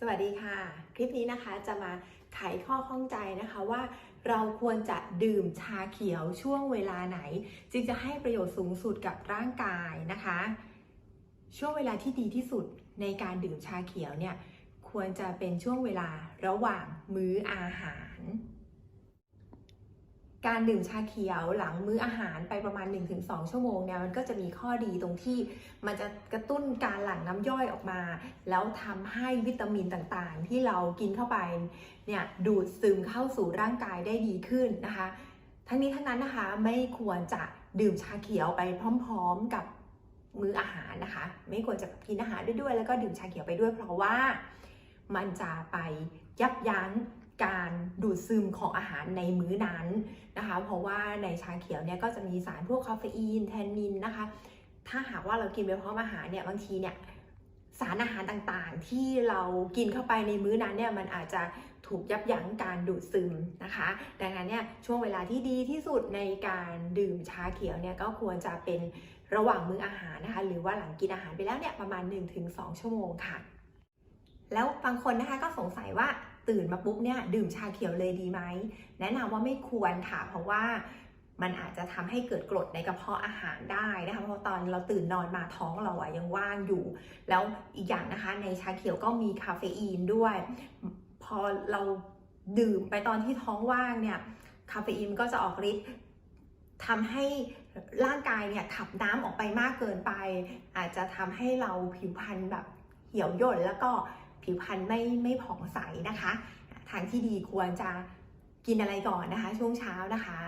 สวัสดีค่ะ คลิปนี้นะคะจะมาไขข้อข้องใจนะคะว่า เราควรจะดื่มชาเขียวช่วงเวลาไหน จึงจะให้ประโยชน์สูงสุดกับร่างกายนะคะ ช่วงเวลาที่ดีที่สุดในการดื่มชาเขียวเนี่ยควรจะเป็นช่วงเวลาระหว่างมื้ออาหาร การดื่มชาเขียวหลังมื้ออาหารไปประมาณ 1-2 ชั่วโมงเนี่ยมันก็จะมีข้อดีตรงที่มันจะกระตุ้นการหลั่งน้ำย่อยออกมา แล้วทำให้วิตามินต่างๆ ที่เรากินเข้าไปเนี่ยดูดซึมเข้าสู่ร่างกายได้ดีขึ้นนะคะ ทั้งนี้ทั้งนั้นนะคะไม่ควรจะดื่มชาเขียวไปพร้อม ๆกับมื้ออาหารนะคะ ไม่ควรจะกินอาหารด้วยแล้วก็ดื่มชาเขียวไปด้วย เพราะว่ามันจะไปยับยั้ง การดูดซึมของอาหารในมื้อนั้นนะคะ เพราะว่าในชาเขียวเนี่ยก็จะมีสารพวกคาเฟอีนแทนนินนะคะ ถ้าหากว่าเรากินไปพร้อมอาหารเนี่ยบางทีเนี่ยสารอาหารต่างๆ ที่เรากินเข้าไปในมื้อนั้นเนี่ยมันอาจจะถูกยับยั้งการดูดซึมนะคะ ดังนั้นเนี่ยช่วงเวลาที่ดีที่สุดในการดื่มชาเขียวเนี่ยก็ควรจะเป็นระหว่างมื้ออาหารนะคะ หรือว่าหลังกินอาหารไปแล้วเนี่ยประมาณ 1-2 ชั่วโมงค่ะ แล้วบางคนนะคะก็สงสัยว่า ตื่นมาปุ๊บเนี่ยดื่มชาเขียวเลยดีไหมแนะนำว่าไม่ควรค่ะ เพราะว่ามันอาจจะทำให้เกิดกรดในกระเพาะอาหารได้นะคะเพราะตอนเราตื่นนอนมาท้องเราอะยังว่างอยู่ แล้วอีกอย่างนะคะในชาเขียวก็มีคาเฟอีนด้วย พอเราดื่มไปตอนที่ท้องว่างเนี่ยคาเฟอีนก็จะออกฤทธิ์ทำให้ร่างกายเนี่ยขับน้ำออกไปมากเกินไป อาจจะทำให้เราผิวพรรณแบบเหี่ยวย่นแล้วก็ ผิวพรรณไม่ไม่ผ่องใสนะคะ ทางที่ดีควรจะกินอะไรก่อนนะคะ ช่วงเช้านะคะ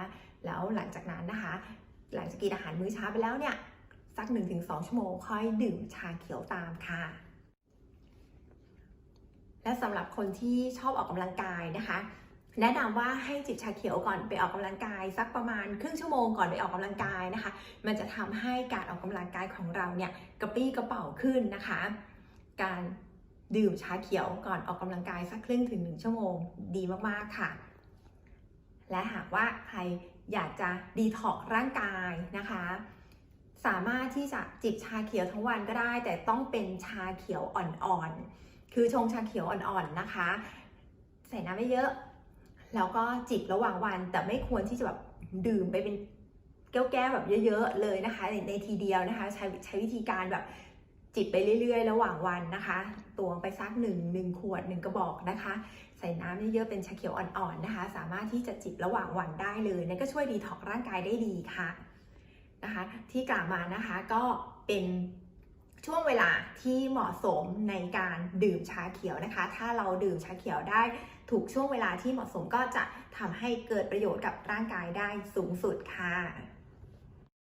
แล้วหลังจากนั้นนะคะ หลังจากกินอาหารมื้อเช้าไปแล้วเนี่ยสัก 1-2 ชั่วโมงค่อยดื่มชาเขียวตามค่ะและสำหรับคนที่ชอบออกกำลังกายนะคะ แนะนำว่าให้จิบชาเขียวก่อนไปออกกำลังกาย สักประมาณครึ่งชั่วโมงก่อนไปออกกำลังกายนะคะ มันจะทำให้การออกกำลังกายของเราเนี่ยกระปรี้กระเป๋าขึ้นนะคะ การ ดื่มชาเขียวก่อนออกกำลังกายสักครึ่งถึงหนึ่งชั่วโมงดีมากๆค่ะ และหากว่าใครอยากจะดีท็อกร่างกายนะคะ สามารถที่จะจิบชาเขียวทั้งวันก็ได้ แต่ต้องเป็นชาเขียวอ่อนๆ คือชงชาเขียวอ่อนๆนะคะ ใส่น้ำไม่เยอะ แล้วก็จิบระหว่างวันแต่ไม่ควรที่จะแบบดื่มไปเป็นแก้วๆแบบเยอะ ๆ เลยนะคะในในทีเดียวนะคะ ใช้ใช้วิธีการแบบ จิบไปเรื่อยๆ ระหว่างวันนะคะตวงไปสักหนึ่งหนึ่งขวดหนึ่งกระบอกนะคะ ใส่น้ำเยอะๆเป็นชาเขียวอ่อนๆนะคะ สามารถที่จะจิบระหว่างวันได้เลยนั่นก็ช่วยดีท็อกซ์ร่างกายได้ดีค่ะนะคะ ที่กล่าวมานะคะก็เป็นช่วงเวลาที่เหมาะสมในการดื่มชาเขียวนะคะ ถ้าเราดื่มชาเขียวได้ถูกช่วงเวลาที่เหมาะสมก็จะทำให้เกิดประโยชน์กับร่างกายได้สูงสุดค่ะ